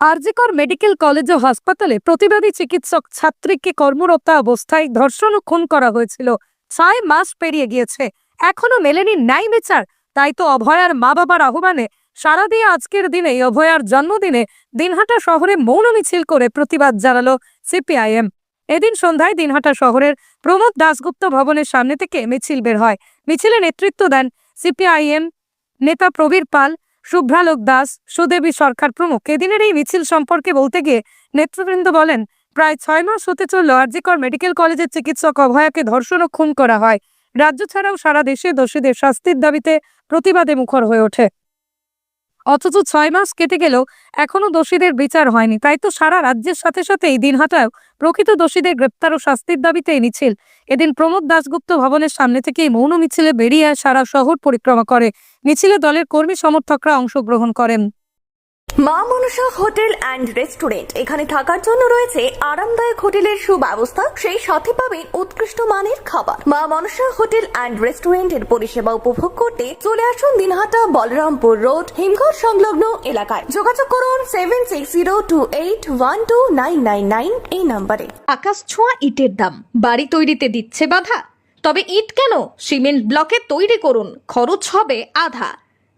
RG Kar medical college ও হাসপাতালে প্রতিবাদী চিকিৎসক ছাত্রীকে কর্মরত অবস্থায় ধর্ষণ ও খুন করা হয়েছিল। ছয় মাস পেরিয়ে গিয়েছে। এখনও মেলেনি ন্যায় বিচার। তাই তো অভয়ার মা বাবার আহ্বানে সারা দিয়ে আজকের দিনে অভয়ার জন্মদিনে দিনহাটা শহরে মৌন মিছিল করে প্রতিবাদ জানালো সিপিআইএম। এদিন সন্ধ্যায় দিনহাটা শহরের প্রমোদ দাশগুপ্ত ভবনের সামনে থেকে মিছিল বের হয়। মিছিলে নেতৃত্ব দেন সিপিআইএম নেতা প্রবীর পাল শুভ্রালোক দাস, সুদেবী সরকার প্রমুখ। এদিনের এই মিছিল সম্পর্কে বলতে গিয়ে নেতৃবৃন্দ বলেন, প্রায় ছয় মাস হতে চলল আরজিকর মেডিকেল কলেজের চিকিৎসক অভয়াকে ধর্ষণ ও খুন করা হয়। রাজ্য ছাড়াও সারা দেশে দোষীদের শাস্তির দাবিতে প্রতিবাদে মুখর হয়ে ওঠে। অথচ ছয় মাস কেটে গেলেও এখনও দোষীদের বিচার হয়নি। তাই তো সারা রাজ্যের সাথে সাথে এই দিনহাটাও প্রকৃত দোষীদের গ্রেপ্তার ও শাস্তির দাবিতে মিছিল। এদিন প্রমোদ দাশগুপ্ত ভবনের সামনে থেকে মৌন মিছিলে বেরিয়ে সারা শহর পরিক্রমা করে। মিছিলে দলের কর্মী সমর্থকরা অংশগ্রহণ করেন। মা মনসা হোটেল অ্যান্ড রেস্টুরেন্ট। এখানে থাকার জন্য রয়েছে আরামদায়ক হোটেলের সুব্যবস্থা, সেই সাথে পাবেন উৎকৃষ্ট মানের খাবার। মা মনসা হোটেল অ্যান্ড রেস্টুরেন্টের পরিষেবা উপভোগ করতে চলে আসুন দিনহাটা বলরামপুর রোড, হিমঘর সংলগ্ন এলাকায়। যোগাযোগ করুন seven six zero two eight one two nine nine nine এই নম্বরে। আকাশ ছোঁয়া ইটের দাম। বাড়ি তৈরিতে দিচ্ছে বাধা। তবে ইট কেন? সিমেন্ট ব্লকে তৈরি করুন। খরচ হবে আধা।